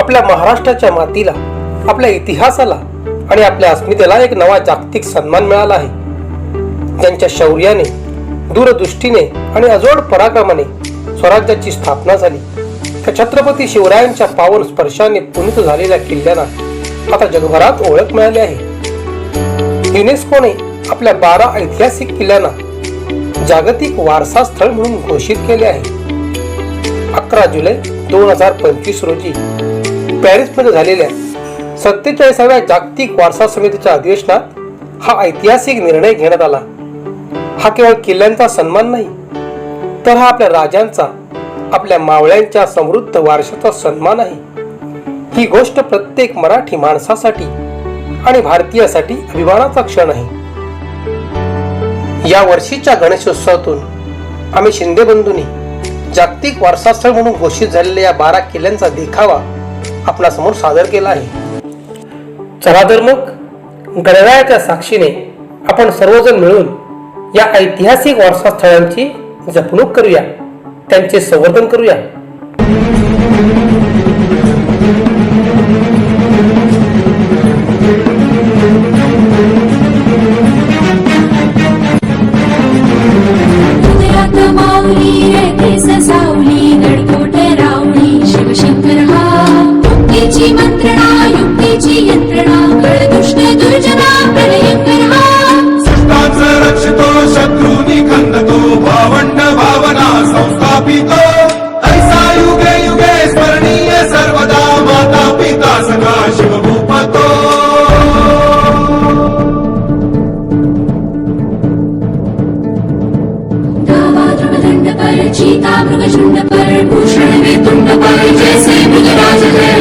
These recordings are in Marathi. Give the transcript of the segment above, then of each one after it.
आपल्या महाराष्ट्राच्या मातीला आपल्या इतिहासाला आणि आपल्या अस्मितेला एक नवा जागतिक सन्मान मिळाला आहे. त्यांच्या शौर्याने दूरदृष्टीने आणि अजोड पराक्रमाने स्वराज्याची स्थापना झाली. त्या छत्रपती शिवरायांच्या पावन स्पर्शाने पुनित झालेल्या किल्ल्यांना आता जगभरात ओळख मिळाली आहे. युनेस्कोने आपल्या बारा ऐतिहासिक किल्ल्यांना जागतिक वारसा स्थळ म्हणून घोषित केले आहे. अकरा जुलै दोन हजार पंचवीस रोजी पॅरिसमध्ये झालेल्या सत्तेचाळीसाव्या जागतिक वारसा समितीच्या अधिवेशनात हा ऐतिहासिक निर्णय घेण्यात आला. हा केवळ किल्ल्यांचा सन्मान नाही तर हा आपल्या राजांचा आपल्या मावळ्यांच्या समृद्ध वारशाचा सन्मान आहे. ही गोष्ट प्रत्येक मराठी माणसासाठी आणि भारतीयासाठी अभिमानाचा क्षण आहे. या वर्षीच्या गणेशोत्सवातून आम्ही शिंदे बंधूंनी जागतिक वारसास्थळ म्हणून घोषित झालेल्या या बारा किल्ल्यांचा देखावा आपणासमोर सादर केला आहे. चला तर मग गणरायाच्या साक्षीने आपण सर्वजण मिळून या ऐतिहासिक वारसा स्थळांची जपणूक करूया. त्यांचे संवर्धन करूया. ध्रुवदंड पर चीता मृगशुंड पर भूषण वेतुंड पर जैसे मृगराज है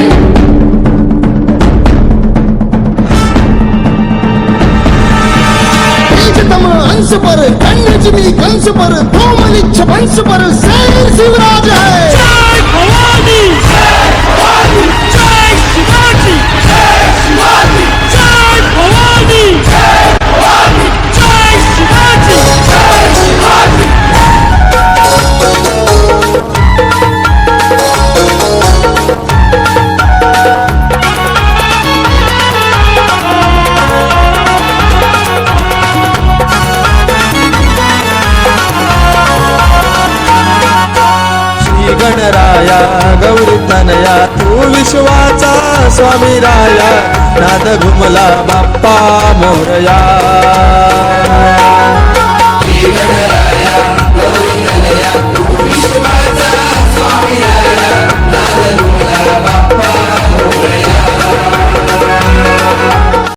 पंचतम अंश पर कन्याजिनी कंस पर धूमलिच्छ वंश पर शेर शिवराज है गणराया गौरी तनया तू विश्वाचा स्वामी राया नाद घुमला बाप्पा मोरया.